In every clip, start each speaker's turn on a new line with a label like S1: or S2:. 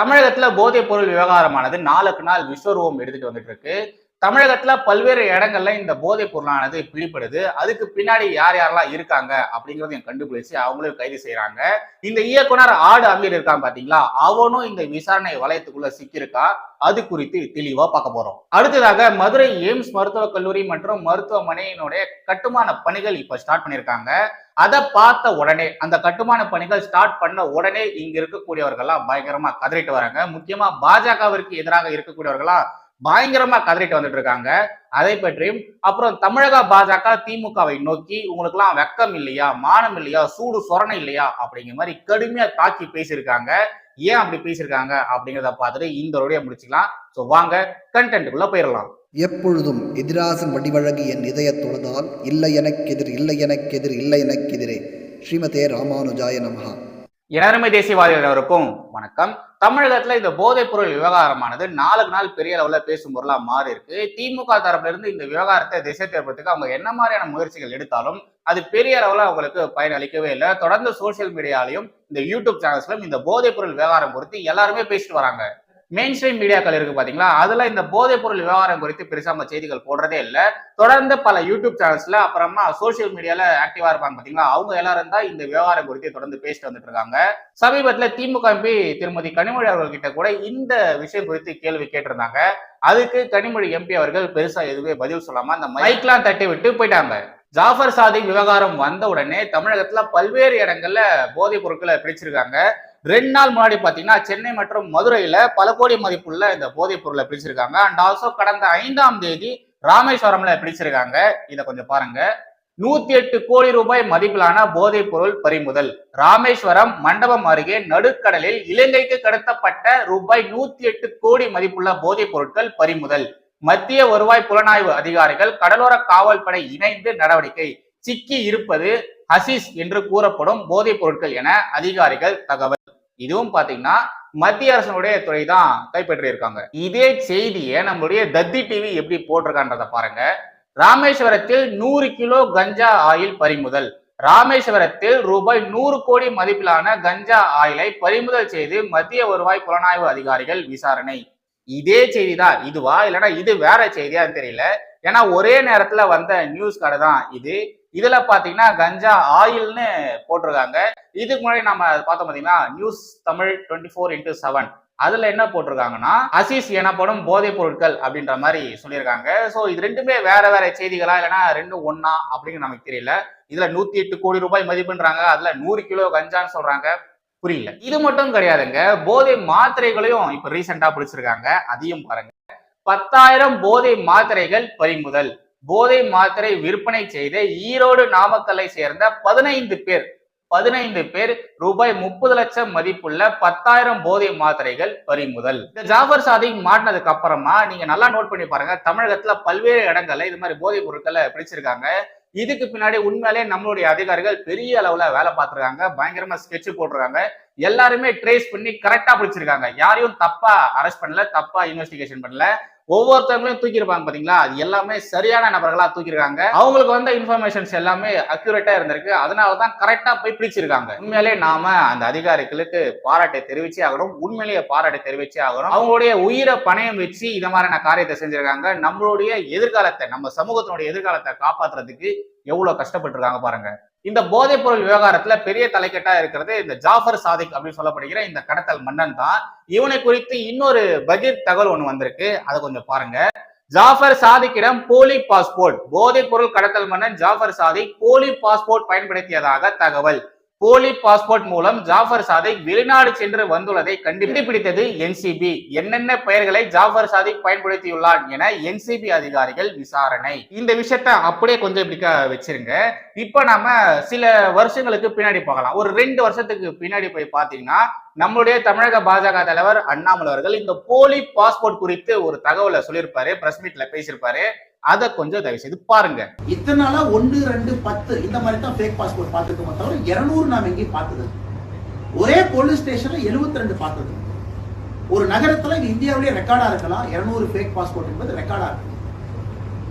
S1: தமிழகத்துல போதைப் பொருள் விவகாரமானது நாளுக்கு நாள் விஸ்வரூபம் எடுத்துட்டு வந்துட்டு இருக்கு. தமிழகத்துல பல்வேறு இடங்கள்ல இந்த போதைப் பொருளானது பிடிபடுது. அதுக்கு பின்னாடி யார் யாரெல்லாம் இருக்காங்க அப்படிங்கறதையும் கண்டுபிடிச்சு அவங்களையும் கைது செய்யறாங்க இந்த இயக்குனர் ஆடு அமீர் இருக்கான் பாத்தீங்களா? அவனும் இந்த விசாரணை வளையத்துக்குள்ள சிக்கியிருக்கா? அது குறித்து தெளிவா பார்க்க போறோம். அடுத்ததாக மதுரை எய்ம்ஸ் மருத்துவக் கல்லூரி மற்றும் மருத்துவமனையினுடைய கட்டுமான பணிகள் இப்ப ஸ்டார்ட் பண்ணியிருக்காங்க. அதை பார்த்த உடனே அந்த கட்டுமான பணிகள் ஸ்டார்ட் பண்ண உடனே இங்க இருக்கக்கூடியவர்கள்லாம் பயங்கரமா கதறிட்டு வராங்க. முக்கியமா பாஜகவிற்கு எதிராக இருக்கக்கூடியவர்களா பயங்கரமா கதறிட்டு வந்துட்டு இருக்காங்க அதை பற்றியும் அப்புறம் தமிழக பாஜக திமுகவை நோக்கி உங்களுக்குலாம் வெக்கம் இல்லையா? மானம் இல்லையா? சூடு சொரணை இல்லையா? அப்படிங்கிற மாதிரி கடுமையா தாக்கி பேசியிருக்காங்க. ஏன் அப்படி பேசியிருக்காங்க அப்படிங்கிறத பார்த்துட்டு இந்த ரொடியை முடிச்சுக்கலாம். ஸோ வாங்க கண்டென்ட்டுக்குள்ள போயிடலாம்.
S2: எப்பொழுதும் எதிராசன் வடிவழகு என் தொழுதால் இல்லை எனக்கெதிர் இல்லை எனக்கெதிர் இல்லை எனக்கெதிரே. ஸ்ரீமதே ராமானுஜாய நமஹா.
S1: எனருமை தேசியவாதிகளுக்கும் வணக்கம். தமிழகத்துல இந்த போதைப் பொருள் விவகாரமானது நாளுக்கு நாள் பெரிய அளவுல பேசும் பொருளா மாறி இருக்கு திமுக தரப்புல இருந்து இந்த விவகாரத்தை திசை திருப்பத்துக்கு அவங்க என்ன மாதிரியான முயற்சிகள் எடுத்தாலும் அது பெரிய அளவுல அவங்களுக்கு பயன் அளிக்கவே இல்லை. தொடர்ந்து சோசியல் மீடியாலையும் இந்த யூடியூப் சேனல்ஸ்லயும் இந்த போதைப் பொருள் விவகாரம் குறித்து எல்லாருமே பேசிட்டு வராங்க. மெயின் ஸ்ட்ரீம் மீடியாக்கள் இருக்கு பாத்தீங்களா? அதுல இந்த போதைப் பொருள் விவகாரம் குறித்து பெருசா நம்ம செய்திகள் போடுறதே இல்லை. தொடர்ந்து பல யூடியூப் சேனல்ஸ்ல அப்புறமா சோசியல் மீடியால ஆக்டிவா இருப்பாங்க பாத்தீங்களா? அவங்க எல்லாரும் தான் இந்த விவகாரம் குறித்து தொடர்ந்து பேசிட்டு வந்துட்டு இருக்காங்க. சமீபத்துல திமுக எம்பி திருமதி கனிமொழி அவர்கள் கிட்ட கூட இந்த விஷயம் குறித்து கேள்வி கேட்டிருந்தாங்க. அதுக்கு கனிமொழி எம்பி அவர்கள் பெருசா எதுவுமே பதில் சொல்லாம அந்த மைக்லாம் தட்டி விட்டு போயிட்டாங்க. ஜாஃபர் சாதிக் விவகாரம் வந்த உடனே தமிழகத்துல பல்வேறு இடங்கள்ல போதைப் பொருட்களை பிடிச்சிருக்காங்க. ரெண்டு நாள் முன்னாடி பார்த்தீங்கன்னா சென்னை மற்றும் மதுரையில் பல கோடி மதிப்புள்ள இந்த போதைப் பொருளை பிடிச்சிருக்காங்க அண்ட் ஆல்சோ கடந்த ஐந்தாம் தேதி ராமேஸ்வரம்ல பிடிச்சிருக்காங்க இதை கொஞ்சம் பாருங்க. நூத்தி எட்டு கோடி ரூபாய் மதிப்பிலான போதைப் பொருள் பறிமுதல். ராமேஸ்வரம் மண்டபம் அருகே நடுக்கடலில் இலங்கைக்கு கடத்தப்பட்ட ரூபாய் நூத்தி எட்டு கோடி மதிப்புள்ள போதைப் பொருட்கள் பறிமுதல். மத்திய வருவாய் புலனாய்வு அதிகாரிகள் கடலோர காவல்படை இணைந்து நடவடிக்கை. சிக்கி இருப்பது ஹசிஸ் என்று கூறப்படும் போதைப் பொருட்கள் என அதிகாரிகள் தகவல். இதுவும் பாத்தீங்கன்னா மத்திய அரசனுடைய துறை தான் கைப்பற்றியிருக்காங்க. இதே செய்தியை நம்மளுடைய தத்தி டிவி எப்படி போட்டிருக்கான்றத பாருங்க. ராமேஸ்வரத்தில் நூறு கிலோ கஞ்சா ஆயில் பறிமுதல். ராமேஸ்வரத்தில் ரூபாய் நூறு கோடி மதிப்பிலான கஞ்சா ஆயிலை பறிமுதல் செய்து மத்திய வருவாய் புலனாய்வு அதிகாரிகள் விசாரணை. இதே செய்தி தான் இதுவா? இல்லைன்னா இது வேற செய்தியான்னு தெரியல. ஏன்னா ஒரே நேரத்துல வந்த நியூஸ் கார்டு தான் இது. இதுல பாத்தீங்கன்னா கஞ்சா ஆயில்னு போட்டிருக்காங்க. இதுக்கு முன்னாடி நம்ம பார்த்தோம் பாத்தீங்கன்னா news Tamil twenty four into seven அதுல என்ன போட்டிருக்காங்கன்னா அசிஸ் எனப்படும் போதைப் பொருட்கள் அப்படின்ற மாதிரி சொல்லியிருக்காங்க. ஸோ இது ரெண்டுமே வேற வேற செய்திகளா இல்லைன்னா ரெண்டும் ஒன்னா அப்படின்னு நமக்கு தெரியல. இதுல நூத்தி எட்டு கோடி ரூபாய் மதிப்புன்றாங்க. அதுல நூறு கிலோ கஞ்சான்னு சொல்றாங்க. புரியல. இது மட்டும் கிடையாதுங்க. போதை மாத்திரைகளையும் இப்ப ரீசெண்டா பிடிச்சிருக்காங்க. அதையும் பாருங்க. பத்தாயிரம் போதை மாத்திரைகள் பறிமுதல். போதை மாத்திரை விற்பனை செய்த ஈரோடு நாமக்கல்லை சேர்ந்த பதினைந்து பேர் பதினைந்து பேர் ரூபாய் முப்பது லட்சம் மதிப்புள்ள பத்தாயிரம் போதை மாத்திரைகள் பறிமுதல். இந்த ஜாஃபர் சாதிக் மாட்டினதுக்கு அப்புறமா நீங்க நல்லா நோட் பண்ணி பாருங்க. தமிழகத்துல பல்வேறு இடங்கள்ல இது மாதிரி போதைப் பொருட்களை பிடிச்சிருக்காங்க இதுக்கு பின்னாடி உண்மையிலே நம்மளுடைய அதிகாரிகள் பெரிய அளவுல வேலை பார்த்திருக்காங்க. பயங்கரமா ஸ்கெட்ச் போட்டிருக்காங்க. எல்லாருமே ட்ரேஸ் பண்ணி கரெக்டா பிடிச்சிருக்காங்க. யாரையும் தப்பா அரெஸ்ட் பண்ணல தப்பா இன்வெஸ்டிகேஷன் பண்ணல. ஒவ்வொருத்தவங்களையும் தூக்கியிருப்பாங்க பாத்தீங்களா? அது எல்லாமே சரியான நபர்களா தூக்கியிருக்காங்க. அவங்களுக்கு வந்த இன்ஃபர்மேஷன்ஸ் எல்லாமே அக்யூரேட்டா இருந்திருக்கு. அதனாலதான் கரெக்டா போய் பிடிச்சிருக்காங்க. உண்மையிலே நாம அந்த அதிகாரிகளுக்கு பாராட்டை தெரிவிச்சே ஆகணும். உண்மையிலேயே பாராட்டை தெரிவிச்சே ஆகணும். அவங்களுடைய உயிரை பணயம் வச்சு இந்த மாதிரியான காரியத்தை செஞ்சிருக்காங்க. நம்மளுடைய எதிர்காலத்தை நம்ம சமூகத்தினுடைய எதிர்காலத்தை காப்பாத்துறதுக்கு எவ்வளவு கஷ்டப்பட்டிருக்காங்க பாருங்க. இந்த போதைப் பொருள் விவகாரத்துல பெரிய தலைக்கட்டா இருக்கிறது இந்த ஜாஃபர் சாதிக் அப்படின்னு சொல்லப்படுகிற இந்த கடத்தல் மன்னன் தான். இவனை குறித்து இன்னொரு பகீர் தகவல் ஒண்ணு வந்திருக்கு. அதை கொஞ்சம் பாருங்க. ஜாஃபர் சாதிக்கிடம் போலி பாஸ்போர்ட் போதைப் பொருள் கடத்தல் மன்னன் ஜாஃபர் சாதிக் போலி பாஸ்போர்ட் பயன்படுத்தியதாக தகவல். போலி பாஸ்போர்ட் மூலம் ஜாஃபர் சாதிக் வெளிநாடு சென்று வந்துள்ளதை கண்டுபிடித்தது என்சிபி என்னென்ன பெயர்களை ஜாஃபர் சாதிக் பயன்படுத்தியுள்ளார் என என்சிபி அதிகாரிகள் விசாரணை. இந்த விஷயத்த அப்படியே கொஞ்சம் இப்படி வச்சிருங்க. இப்ப நாம சில வருஷங்களுக்கு பின்னாடி பார்க்கலாம் ஒரு ரெண்டு வருஷத்துக்கு பின்னாடி போய் பாத்தீங்கன்னா நம்மளுடைய தமிழக பாஜக தலைவர் அண்ணாமலை அவர்கள் இந்த போலி பாஸ்போர்ட் குறித்து ஒரு தகவலை சொல்லியிருப்பாரு பிரஸ் மீட்ல பேசியிருப்பாரு. அதை கொஞ்சம் தயவு செய்து பாருங்க.
S3: இத்தனை நாளா ஒன்று ரெண்டு பத்து இந்த மாதிரி தான் ஃபேக் பாஸ்போர்ட் பார்த்துருக்கோம் தவிர இருநூறு நாம் எங்கேயும் பார்த்தது ஒரே போலீஸ் ஸ்டேஷன்ல 72 ரெண்டு பார்த்தது ஒரு நகரத்துல இது இந்தியாவிலேயே ரெக்கார்டா இருக்கலாம். இருநூறு ஃபேக் பாஸ்போர்ட் என்பது ரெக்கார்டா இருக்கு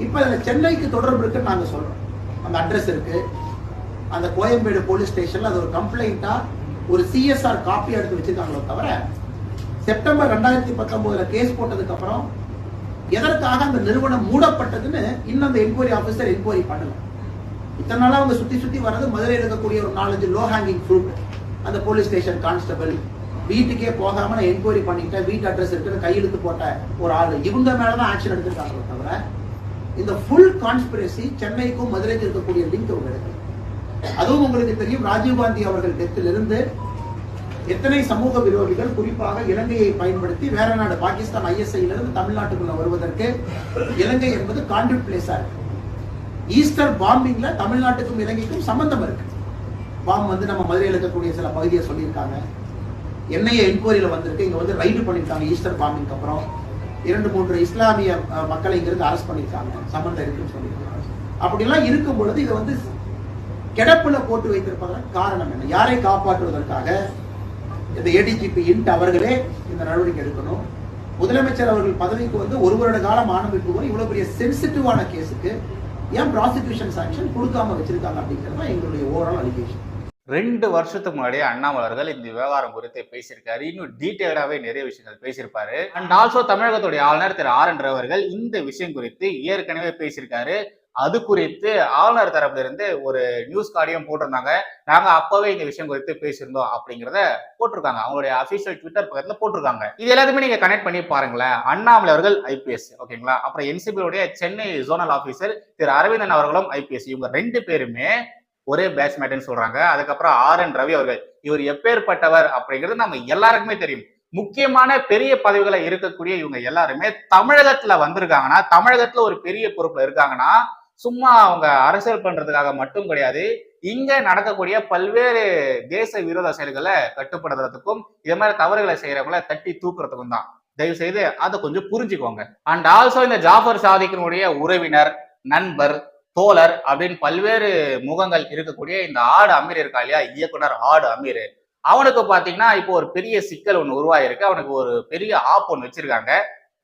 S3: இப்ப இதுல சென்னைக்கு தொடர்பு இருக்குன்னு நாங்க சொல்றோம். அந்த அட்ரஸ் இருக்கு. அந்த கோயம்பேடு போலீஸ் ஸ்டேஷன்ல அது ஒரு கம்ப்ளைண்டா ஒரு சிஎஸ்ஆர் காப்பி எடுத்து வச்சிருக்காங்களோ தவிர செப்டம்பர் ரெண்டாயிரத்தி பத்தொன்பதுல கேஸ் போட்டதுக்கு அப்புறம் எதற்காக அந்த நிறுவனம் மூடப்பட்டதுன்னு இன்னும் அந்த என்கொயரி ஆஃபீஸர் என்கொயரி பண்ணலாம் இத்தனை நாளாக அவங்க சுற்றி சுற்றி வர்றது மதுரையில் இருக்கக்கூடிய ஒரு நாலஞ்சு லோ ஹேங்கிங் ஃப்ரூட் அந்த போலீஸ் ஸ்டேஷன் கான்ஸ்டபிள் வீட்டுக்கே போகாம நான் என்கொயரி பண்ணிட்டேன் வீட்டு அட்ரஸ் இருக்குன்னு கையெழுத்து போட்ட ஒரு ஆள். இவங்க மேலதான் ஆக்ஷன் எடுத்திருக்காங்களே தவிர இந்த ஃபுல் கான்ஸ்பிரசி சென்னைக்கும் மதுரைக்கும் இருக்கக்கூடிய லிங்க் அவங்க இருக்கு அதுவும் உங்களுக்கு தெரியும் ராஜீவ்காந்தி அவர்கள் டெத்திலிருந்து எத்தனை சமூக விரோதிகள் குறிப்பாக இலங்கையை பயன்படுத்தி வேற நாடு பாகிஸ்தான் ஐஎஸ்ஐலிருந்து தமிழ்நாட்டுக்குள்ள வருவதற்கு இலங்கை என்பது கான்ட்ரிபியூட் பிளேஸா இருக்கு. ஈஸ்டர் பாம்பிங்ல தமிழ்நாட்டுக்கும் இலங்கைக்கும் சம்பந்தம் இருக்கு. பாம் வந்து நம்ம மதுரையில் இருக்கக்கூடிய சில பகுதியை சொல்லியிருக்காங்க. என்ஐஏ என்கொயரியில் வந்திருக்கு. இங்கே வந்து ரைடு பண்ணியிருக்காங்க ஈஸ்டர் பாம்பிங்க்கு அப்புறம். இரண்டு மூன்று இஸ்லாமிய மக்களை இங்கிருந்து அரெஸ்ட் பண்ணியிருக்காங்க. சம்மந்தம் இருக்குன்னு சொல்லியிருக்காங்க. அப்படிலாம் இருக்கும் பொழுது இதை வந்து கிடப்புல போட்டு வைத்திருப்பதற்கு காரணம் என்ன? யாரை காப்பாற்றுவதற்காக இந்த ஏடிஜிபி இன்ட் அவர்களே இந்த நடவடிக்கை எடுக்கணும். முதலமைச்சர் அவர்கள் பதவிக்கு வந்து ஒரு வருட காலம் ஆரம்பிக்கும் போது இவ்வளவு பெரிய சென்சிட்டிவான கேஸுக்கு ஏன் ப்ராசிக்யூஷன் சாங்ஷன் கொடுக்காம வச்சிருக்காங்க அப்படிங்கிறது தான் எங்களுடைய ஓவரால் அலிகேஷன்
S1: ரெண்டு வருஷத்துக்கு முன்னாடியே அண்ணாமலர்கள் இந்த விவகாரம் குறித்து பேசியிருக்காரு. இன்னும் டீட்டெயிலாகவே நிறைய விஷயங்கள் பேசியிருப்பாரு. அண்ட் ஆல்சோ தமிழகத்துடைய ஆளுநர் திரு ஆர் என் அவர்கள் இந்த விஷயம் குறித்து ஏற்கனவே பேசியிருக்காரு. அது குறித்து ஆளுநர் தரப்புல இருந்து ஒரு நியூஸ் கார்டையும் போட்டிருந்தாங்க. நாங்க அப்பவே இந்த விஷயம் குறித்து பேசியிருந்தோம் அப்படிங்கிறத போட்டிருக்காங்க. அவங்களுடைய அபிஷியல் ட்விட்டர் பக்கத்துல போட்டிருக்காங்க. இது எல்லாத்தையுமே நீங்க கனெக்ட் பண்ணி பாருங்களேன். அண்ணாமலை அவர்கள் ஐபிஎஸ் ஓகேங்களா? அப்புறம் என்சிபியுடைய சென்னை ஜோனல் ஆபீசர் திரு அரவிந்தன் அவர்களும் ஐபிஎஸ் இவங்க ரெண்டு பேருமே ஒரே பேட்ஸ்மேட்னு சொல்றாங்க. அதுக்கப்புறம் ஆர் என் ரவி அவர்கள். இவர் எப்பேற்பட்டவர் அப்படிங்கிறது நம்ம எல்லாருக்குமே தெரியும். முக்கியமான பெரிய பதவிகளை இருக்கக்கூடிய இவங்க எல்லாருமே தமிழகத்துல வந்திருக்காங்கன்னா தமிழகத்துல ஒரு பெரிய பொறுப்புல இருக்காங்கன்னா சும்மா அவங்க அரசியல் பண்றதுக்காக மட்டும் கிடையாது. இங்க நடக்கக்கூடிய பல்வேறு தேச விரோத செயல்களை கட்டுப்படுத்துறதுக்கும் இதே மாதிரி தவறுகளை செய்யறவங்கள தட்டி தூக்குறதுக்கும் தான். தயவு செய்து அதை கொஞ்சம் புரிஞ்சுக்கோங்க. அண்ட் ஆல்சோ இந்த ஜாஃபர் சாதிக்கினுடைய உறவினர் நண்பர் தோழர் அப்படின்னு பல்வேறு முகங்கள் இருக்கக்கூடிய இந்த ஆடு அமீர் இருக்கா இல்லையா? இயக்குனர் ஆடு அமீர். அவனுக்கு பாத்தீங்கன்னா இப்போ ஒரு பெரிய சிக்கல் ஒன்று உருவாயிருக்கு. அவனுக்கு ஒரு பெரிய ஆப் ஒன்று வச்சிருக்காங்க.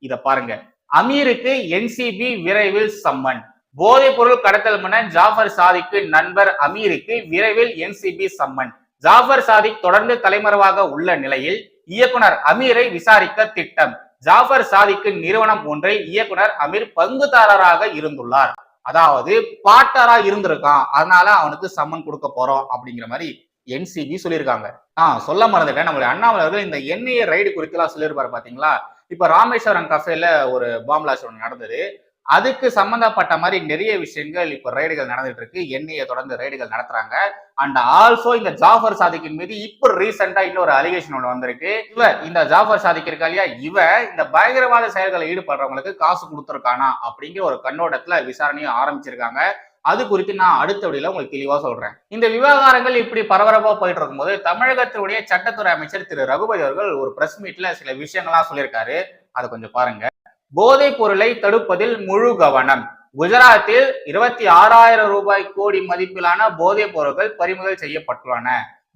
S1: இதை பாருங்க. அமீருக்கு என்சிபி விரைவில் சம்மன். போதைப் பொருள் கடத்தல் மன்னன் ஜாஃபர் சாதிக்கு நண்பர் அமீருக்கு விரைவில் என்சிபி சம்மன். ஜாஃபர் சாதிக் தொடர்ந்து தலைமறைவாக உள்ள நிலையில் இயக்குனர் அமீரை விசாரிக்க திட்டம். ஜாஃபர் சாதிக்கு நிறுவனம் ஒன்றை இயக்குனர் அமீர் பங்குதாரராக இருந்துள்ளார். அதாவது பாட்டரா இருந்திருக்கான். அதனால அவனுக்கு சம்மன் கொடுக்க போறோம் அப்படிங்கிற மாதிரி என்சிபி சொல்லியிருக்காங்க. ஆஹ் சொல்ல மறந்துட்டேன். நம்மளுடைய அண்ணாமலை அவர்கள் இந்த என்ஐஏ ரைடு குறித்து எல்லாம் சொல்லியிருப்பாரு பாத்தீங்களா? இப்ப ராமேஸ்வரம் கஃபேல ஒரு பாம்பிளாஸ் ஒன்று நடந்தது. அதுக்கு சம்பந்தப்பட்ட மாதிரி நிறைய விஷயங்கள் இப்போ ரைடுகள் நடந்துட்டு இருக்கு. என்ஐஏ தொடர்ந்து ரைடுகள் நடத்துறாங்க. அண்ட் ஆல்சோ இந்த ஜாஃபர் சாதிக்கின் மீது இப்போ ரீசெண்டா இன்னொரு அலிகேஷன் ஒன்று வந்திருக்கு. இவ இந்த ஜாஃபர் சாதிக் இருக்கா இல்லையா? இவ இந்த பயங்கரவாத செயல்களை ஈடுபடுறவங்களுக்கு காசு கொடுத்துருக்கானா அப்படிங்கிற ஒரு கண்ணோட்டத்துல விசாரணையும் ஆரம்பிச்சிருக்காங்க. அது குறித்து நான் அடுத்த வழியில உங்களுக்கு தெளிவா சொல்றேன். இந்த விவகாரங்கள் இப்படி பரபரப்பா போயிட்டு இருக்கும்போது தமிழகத்தினுடைய சட்டத்துறை அமைச்சர் திரு. ரகுபதி அவர்கள் ஒரு பிரஸ் மீட்ல சில விஷயங்கள்லாம் சொல்லியிருக்காரு. அதை கொஞ்சம் பாருங்க. போதைப் பொருளை தடுப்பதில் முழு கவனம். குஜராத்தில் இருபத்தி ஆறாயிரம் ரூபாய் கோடி மதிப்பிலான போதைப் பொருட்கள் பறிமுதல் செய்யப்பட்டுள்ளன.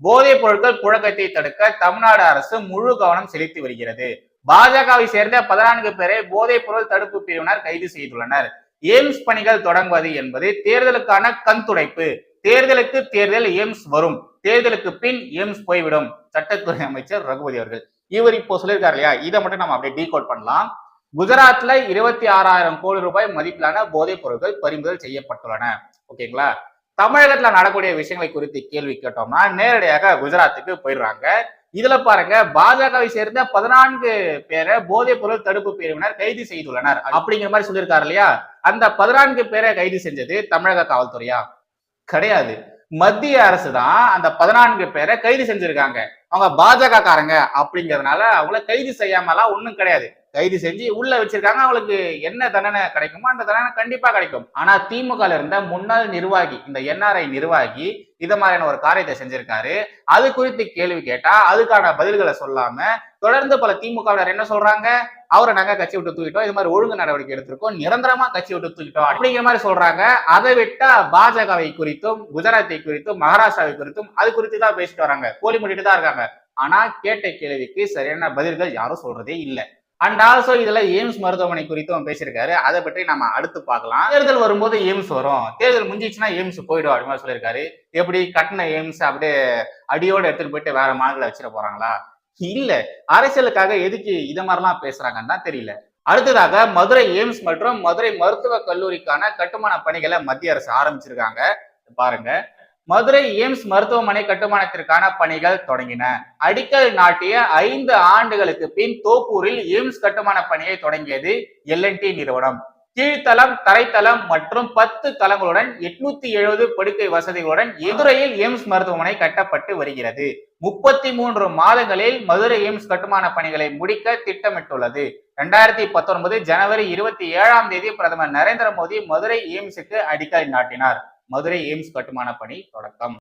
S1: போதைப் பொருட்கள் புழக்கத்தை தடுக்க தமிழ்நாடு அரசு முழு கவனம் செலுத்தி வருகிறது. பாஜகவை சேர்ந்த பதினான்கு பேரை போதைப் பொருள் தடுப்பு பிரிவினர் கைது செய்துள்ளனர். எய்ம்ஸ் பணிகள் தொடங்குவது என்பது தேர்தலுக்கான கண்துடைப்பு தேர்தலுக்கு தேர்தல் எய்ம்ஸ் வரும். தேர்தலுக்கு பின் எய்ம்ஸ் போய்விடும். சட்டத்துறை அமைச்சர் ரகுபதி அவர்கள். இவர் இப்போ சொல்லியிருக்காரு இல்லையா? இதை மட்டும் நம்ம அப்படியே டீகோட் பண்ணலாம். குஜராத்ல இருபத்தி ஆறாயிரம் கோடி ரூபாய் மதிப்பிலான போதைப் பொருட்கள் பறிமுதல் செய்யப்பட்டுள்ளன. ஓகேங்களா? தமிழகத்துல நடக்கூடிய விஷயங்களை குறித்து கேள்வி கேட்டோம்னா நேரடியாக குஜராத்துக்கு போயிடுறாங்க. இதுல பாருங்க பாஜகவை சேர்ந்த பதினான்கு பேரை போதைப் பொருள் தடுப்பு பிரிவினர் கைது செய்துள்ளனர். அப்படிங்கிற மாதிரி சொல்லியிருக்காரு இல்லையா? அந்த பதினான்கு பேரை கைது செஞ்சது தமிழக காவல்துறையா? கிடையாது. மத்திய அரசு தான் அந்த பதினான்கு பேரை கைது செஞ்சிருக்காங்க. அவங்க பாஜக காரங்க அப்படிங்கறதுனால அவங்கள கைது செய்யாமலாம் ஒண்ணும் கிடையாது. கைது செஞ்சு உள்ள வச்சிருக்காங்க. அவங்களுக்கு என்ன தண்டனை கிடைக்குமோ அந்த தண்டனை கண்டிப்பா கிடைக்கும். ஆனா திமுக இருந்த முன்னாள் நிர்வாகி இந்த என்ஆர்ஐ நிர்வாகி இத மாதிரியான ஒரு காரியத்தை செஞ்சிருக்காரு. அது குறித்து கேள்வி கேட்டா அதுக்கான பதில்களை சொல்லாம தொடர்ந்து பல திமுகவினர் என்ன சொல்றாங்க? அவரை நாங்க கட்சி விட்டு தூக்கிட்டோம். இது மாதிரி ஒழுங்கு நடவடிக்கை எடுத்திருக்கோம். நிரந்தரமா கட்சி விட்டு தூக்கிட்டோம் அப்படிங்கிற மாதிரி சொல்றாங்க. அதை விட்டா பாஜகவை குறித்தும் குஜராத்தை குறித்தும் மகாராஷ்டிராவை குறித்தும் அது குறித்து தான் பேசிட்டு வராங்க. கோழி மூடிட்டு தான் இருக்காங்க. ஆனா கேட்ட கேள்விக்கு சரியான பதில்கள் யாரும் சொல்றதே இல்லை. அண்ட் ஆல்சோ இதுல எய்ம்ஸ் மருத்துவமனை குறித்தும் பேசியிருக்காரு. அதை பற்றி நம்ம அடுத்து பார்க்கலாம். தேர்தல் வரும்போது எய்ம்ஸ் வரும். தேர்தல் முடிஞ்சிச்சுன்னா எய்ம்ஸ் போயிடும் அப்படின்னு மாதிரி சொல்லியிருக்காரு. எப்படி கட்டின எய்ம்ஸ் அப்படியே அடியோடு எடுத்துட்டு போயிட்டு வேற மாநில வச்சிட போறாங்களா? இல்ல. அரசியலுக்காக எதுக்கு இதை மாதிரிலாம் பேசுறாங்கன்னு தான் தெரியல. அடுத்ததாக மதுரை எய்ம்ஸ் மற்றும் மதுரை மருத்துவக் கல்லூரிக்கான கட்டுமான பணிகளை மத்திய அரசு ஆரம்பிச்சிருக்காங்க. பாருங்க. மதுரை எய்ம்ஸ் மருத்துவமனை கட்டுமானத்திற்கான பணிகள் தொடங்கின. அடிக்கல் நாட்டிய ஐந்து ஆண்டுகளுக்கு பின் தோப்பூரில் எய்ம்ஸ் கட்டுமான பணியை தொடங்கியது எல்என்டி நிறுவனம். கீழ்த்தளம் தரைத்தளம் மற்றும் பத்து தளங்களுடன் எட்நூத்தி எழுபது படுக்கை வசதிகளுடன் எதுரையில் எய்ம்ஸ் மருத்துவமனை கட்டப்பட்டு வருகிறது. முப்பத்தி மூன்று மாதங்களில் மதுரை எய்ம்ஸ் கட்டுமான பணிகளை முடிக்க திட்டமிட்டுள்ளது. ரெண்டாயிரத்தி பத்தொன்பது ஜனவரி இருபத்தி ஏழாம் தேதி பிரதமர் நரேந்திர மோடி மதுரை எய்ம்ஸுக்கு அடிக்கல் நாட்டினார். மதுரை எய்ம்ஸ் கட்டுமான பணி தொடக்கம்.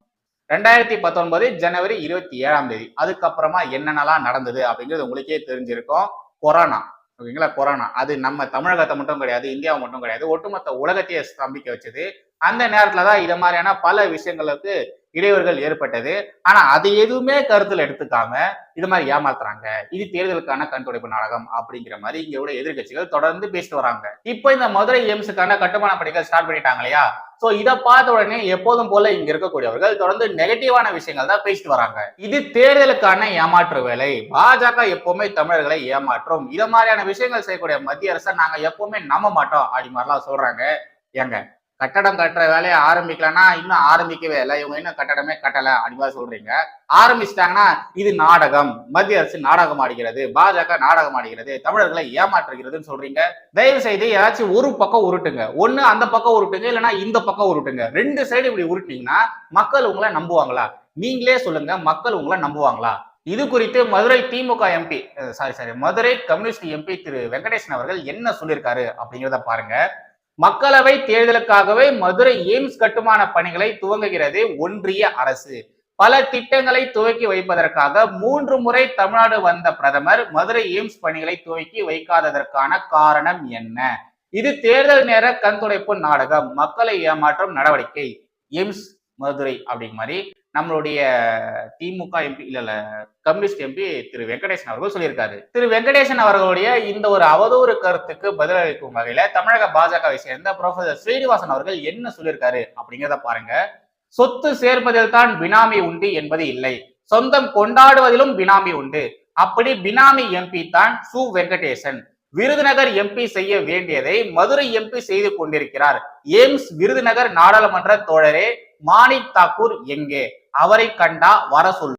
S1: ரெண்டாயிரத்தி பத்தொன்பது ஜனவரி இருபத்தி ஏழாம் தேதி. அதுக்கப்புறமா என்னென்னலாம் நடந்தது அப்படிங்கிறது உங்களுக்கே தெரிஞ்சிருக்கும். கொரோனா ஓகேங்களா? கொரோனா. அது நம்ம தமிழகத்தை மட்டும் கிடையாது இந்தியாவை மட்டும் கிடையாது ஒட்டுமொத்த உலகத்தையே ஸ்தம்பிக்க வச்சது. அந்த நேரத்துல தான் இது மாதிரியான பல விஷயங்களுக்கு இடையூறுகள் ஏற்பட்டது. ஆனா அது எதுவுமே கருத்துல எடுத்துக்காம இது மாதிரி ஏமாத்துறாங்க. இது தேர்தலுக்கான கண்துடைப்பு நாடகம் அப்படிங்கிற மாதிரி இங்க உள்ள எதிர்கட்சிகள் தொடர்ந்து பேசிட்டு வராங்க. இப்போ இந்த மதுரை எய்ம்ஸுக்கான கட்டுமான பணிகள் ஸ்டார்ட் பண்ணிட்டாங்க இல்லையா? சோ இதை பார்த்த உடனே எப்போதும் போல இங்க இருக்கக்கூடியவர்கள் தொடர்ந்து நெகட்டிவான விஷயங்கள் தான் பேசிட்டு வராங்க. இது தேர்தலுக்கான ஏமாற்று வேலை. பாஜக எப்பவுமே தமிழர்களை ஏமாற்றும். இத மாதிரியான விஷயங்கள் செய்யக்கூடிய மத்திய அரசை நாங்க எப்பவுமே நம்ப மாட்டோம் அப்படி மாதிரிலாம் சொல்றாங்க. ஏங்க? கட்டடம் கட்டுற வேலையை ஆரம்பிக்கலன்னா இன்னும் ஆரம்பிக்கவே இல்லை. இவங்க இன்னும் கட்டடமே கட்டலை அப்படிவா சொல்றீங்க. ஆரம்பிச்சிட்டாங்கன்னா இது நாடகம். மத்திய அரசு நாடகம் ஆடுகிறது. பாஜக நாடகம் ஆடுகிறது. தமிழர்களை ஏமாற்றுகிறதுன்னு சொல்றீங்க. தயவு செய்து ஏதாச்சும் ஒரு பக்கம் உருட்டுங்க. ஒன்னு அந்த பக்கம் உருட்டுங்க இல்லைன்னா இந்த பக்கம் உருட்டுங்க. ரெண்டு சைடு இப்படி உருட்டினீங்கன்னா மக்கள் உங்களை நம்புவாங்களா? நீங்களே சொல்லுங்க மக்கள் உங்களை நம்புவாங்களா? இது குறித்து Madurai DMK MP sorry sorry Madurai communist MP Thiru Venkatesan அவர்கள் என்ன சொல்லியிருக்காரு அப்படிங்கிறத பாருங்க. மக்களவை தேர்தலுக்காகவே மதுரை எய்ம்ஸ் கட்டுமான பணிகளை துவங்குகிறது ஒன்றிய அரசு. பல திட்டங்களை துவக்கி வைப்பதற்காக மூன்று முறை தமிழ்நாடு வந்த பிரதமர் மதுரை எய்ம்ஸ் பணிகளை துவக்கி வைக்காததற்கான காரணம் என்ன? இது தேர்தல் நேர கண்துடைப்பு நாடகம். மக்களை ஏமாற்றும் நடவடிக்கை எய்ம்ஸ் மதுரை அப்படிங்கிற மாதிரி நம்மளுடைய திமுக எம்பி இல்ல இல்ல கம்யூனிஸ்ட் எம்பி திரு வெங்கடேசன் அவர்கள் சொல்லியிருக்காரு. திரு வெங்கடேசன் அவர்களுடைய இந்த ஒரு அவதூறு கருத்துக்கு பதிலளிக்கும் வகையில தமிழக பாஜகவை சேர்ந்த ப்ரொஃபசர் ஸ்ரீனிவாசன் அவர்கள் என்ன சொல்லியிருக்காரு அப்படிங்கிறத பாருங்க. சொத்து சேர்ப்பதில் தான் பினாமி உண்டு என்பது இல்லை. சொந்தம் கொண்டாடுவதிலும் பினாமி உண்டு. அப்படி பினாமி எம்பி தான் சு. வெங்கடேசன். விருதுநகர் எம்பி செய்ய வேண்டியதை மதுரை எம்பி செய்து கொண்டிருக்கிறார். எய்ம்ஸ் விருதுநகர் நாடாளுமன்ற தோழரே மாணிக் தாக்கூர் எங்கே? அவரை கண்டா வர சொல்லு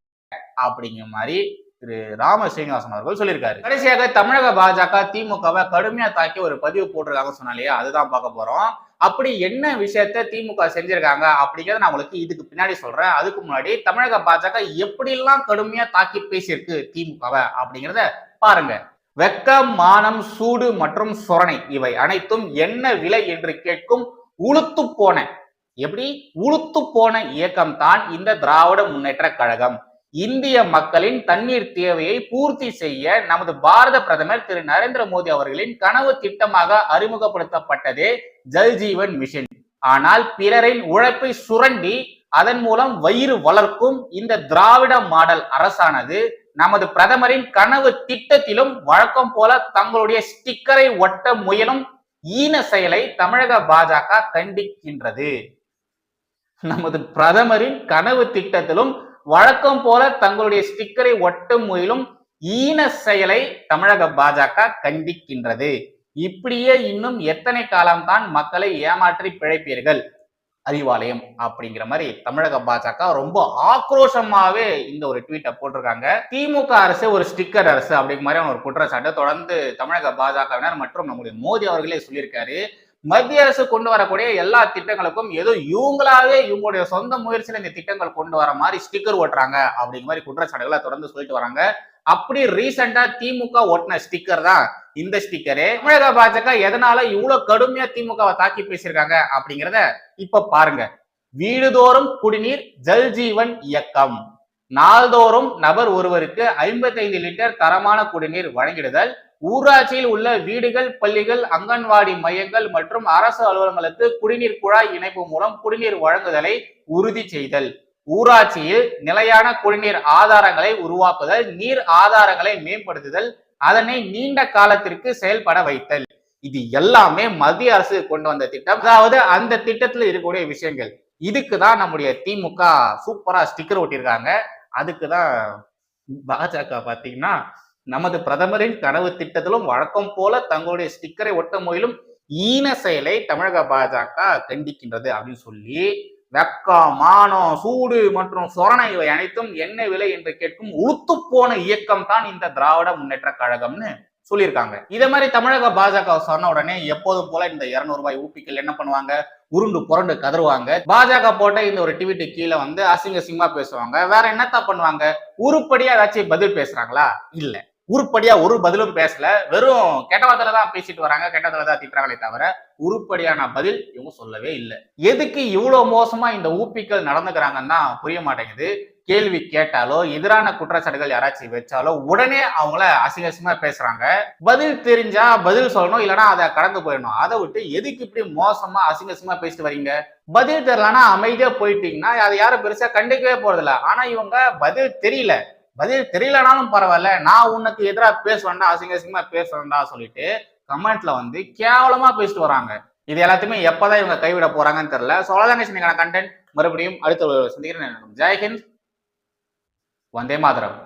S1: அப்படிங்கிற மாதிரி திரு ராம ஸ்ரீனிவாசன் அவர்கள் சொல்லியிருக்காரு. கடைசியாக தமிழக பாஜக திமுகவை கடுமையா தாக்கி ஒரு பதிவு போட்டிருக்காங்க சொன்னாலே அதுதான் பார்க்க போறோம். அப்படி என்ன விஷயத்த திமுக செஞ்சிருக்காங்க அப்படிங்கறத நான் உங்களுக்கு இதுக்கு பின்னாடி சொல்றேன். அதுக்கு முன்னாடி தமிழக பாஜக எப்படியெல்லாம் கடுமையா தாக்கி பேசியிருக்கு திமுகவை அப்படிங்கிறத பாருங்க. வெக்கம் மானம் சூடு மற்றும் சொரணை இவை அனைத்தும் என்ன விலை என்று கேட்கும் உளுத்து போன எப்படி? உளுத்து போன இயக்கம் தான் இந்த திராவிட முன்னேற்ற கழகம். இந்திய மக்களின் தண்ணீர் தேவையை பூர்த்தி செய்ய நமது பாரத பிரதமர் திரு. நரேந்திர மோடி அவர்களின் கனவு திட்டமாக அறிமுகப்படுத்தப்பட்டதே ஜல்ஜீவன் மிஷன். ஆனால் பிறரின் உழைப்பை சுரண்டி அதன் மூலம் வயிறு வளர்க்கும் இந்த திராவிட மாடல் அரசானது நமது பிரதமரின் கனவு திட்டத்திலும் வழக்கம் போல தங்களுடைய ஸ்டிக்கரை ஒட்ட முயலும் ஈன செயலை தமிழக பாஜக கண்டிக்கின்றது. நமது பிரதமரின் கனவு திட்டத்திலும் வழக்கம் போல தங்களுடைய ஸ்டிக்கரை ஒட்டும் முயலும் ஈன செயலை தமிழக பாஜக கண்டிக்கின்றது. இப்படியே இன்னும் எத்தனை காலம்தான் மக்களை ஏமாற்றி பிழைப்பீர்கள்? அறிவாலயம் அப்படிங்கிற மாதிரி தமிழக பாஜக ரொம்ப ஆக்ரோஷமாவே இந்த ஒரு ட்வீட்டை போட்டிருக்காங்க. திமுக அரசு ஒரு ஸ்டிக்கர் அரசு அப்படிங்கிற மாதிரியான ஒரு குற்றச்சாட்டை தொடர்ந்து தமிழக பாஜகவினர் மற்றும் நம்முடைய மோடி அவர்களே சொல்லியிருக்காரு. மத்திய அரசு கொண்டு வரக்கூடிய எல்லா திட்டங்களுக்கும் ஏதோ இவங்களாவே இவங்களுடைய சொந்த முயற்சியில இந்த திட்டங்கள் கொண்டு வர மாதிரி ஸ்டிக்கர் ஓட்டுறாங்க அப்படிங்கிற மாதிரி குற்றச்சாட்டுகளை தொடர்ந்து சொல்லிட்டு வராங்க. அப்படி ரீசெண்டா திமுக ஓட்டின ஸ்டிக்கர் தான் இந்த ஸ்டிக்கரு தமிழக பாஜக எதனால இவ்வளவு கடுமையா திமுகவை தாக்கி பேசியிருக்காங்க அப்படிங்கிறத இப்ப பாருங்க. வீடுதோறும் குடிநீர் ஜல்ஜீவன் இயக்கம். நாள்தோறும் நபர் ஒருவருக்கு ஐம்பத்தைந்து லிட்டர் தரமான குடிநீர் வழங்கிடுதல். ஊராட்சியில் உள்ள வீடுகள் பள்ளிகள் அங்கன்வாடி மையங்கள் மற்றும் அரசு அலுவலகங்களுக்கு குடிநீர் குழாய் இணைப்பு மூலம் குடிநீர் வழங்குதலை உறுதி செய்தல். ஊராட்சியில் நிலையான குடிநீர் ஆதாரங்களை உருவாக்குதல் நீர் ஆதாரங்களை மேம்படுத்துதல் அதனை நீண்ட காலத்திற்கு செயல்பட வைத்தல். இது எல்லாமே மத்திய அரசு கொண்டு வந்த திட்டம். அதாவது அந்த திட்டத்துல இருக்கக்கூடிய விஷயங்கள். இதுக்கு தான் நம்முடைய திமுக சூப்பரா ஸ்டிக்கர் ஒட்டியிருக்காங்க. அதுக்கு தான் பாஜக பார்த்தீங்கன்னா நமது பிரதமரின் கனவு திட்டத்திலும் வழக்கம் போல தங்களுடைய ஸ்டிக்கரை ஒட்ட முயலும் ஈன செயலை தமிழக பாஜக கண்டிக்கின்றது அப்படின்னு சொல்லி வெக்கம் மானம் சூடு மற்றும் சொரணை இவை அனைத்தும் என்ன விலை என்று கேட்கும் உளுத்து போன இயக்கம் தான் இந்த திராவிட முன்னேற்ற கழகம்னு சொல்லியிருக்காங்க. இதே மாதிரி தமிழக பாஜக சொன்ன உடனே எப்போதும் போல இந்த 200 ரூபாய் ஊப்பிக்கள் என்ன பண்ணுவாங்க? உருண்டு புரண்டு கதருவாங்க பாஜக போட்ட இந்த ஒரு டிவிட்டு கீழே வந்து அசிங்க சிங்கமா பேசுவாங்க. வேற என்னத்தா பண்ணுவாங்க? உருப்படியா ஏதாச்சும் பதில் பேசுறாங்களா? இல்லை. உருப்படியா ஒரு பதிலும் பேசல. வெறும் கெட்டவத்துல தான் பேசிட்டு வராங்க. கெட்டதுல தான் திட்டுறாங்களே தவிர உருப்படியான பதில் இவங்க சொல்லவே இல்லை. எதுக்கு இவ்வளவு மோசமா இந்த ஊப்பிக்கள் நடந்துக்கிறாங்கன்னு தான் புரிய மாட்டேங்குது. கேள்வி கேட்டாலோ எதிரான குற்றச்சாட்டுகள் யாராச்சும் வச்சாலோ உடனே அவங்கள அசிங்க பேசுறாங்க. பதில் தெரிஞ்சா பதில் சொல்லணும் இல்லைன்னா அதை கடந்து போயிடணும். அதை விட்டு எதுக்கு இப்படி மோசமா அசிங்க பேசிட்டு வரீங்க? பதில் தெரியலன்னா அமைதியா போயிட்டீங்கன்னா அதை யாரும் பெருசா கண்டுக்கவே போறதில்ல. ஆனா இவங்க பதில் தெரியல. பதில் தெரியலனாலும் பரவாயில்ல. நான் உனக்கு எதிராக பேசுவேன்டா அசிங்க அசிங்கமா பேசுவேன்டா சொல்லிட்டு கமெண்ட்ல வந்து கேவலமா பேசிட்டு வராங்க. இது எல்லாத்தையுமே எப்பதான் இவங்க கைவிட போறாங்கன்னு தெரியல. ஸோ அவ்வளோதான் கண்டென்ட் மறுபடியும் அடுத்த சந்திக்கிறேன். ஜெய்ஹிந்த் வந்தே மாதரம்.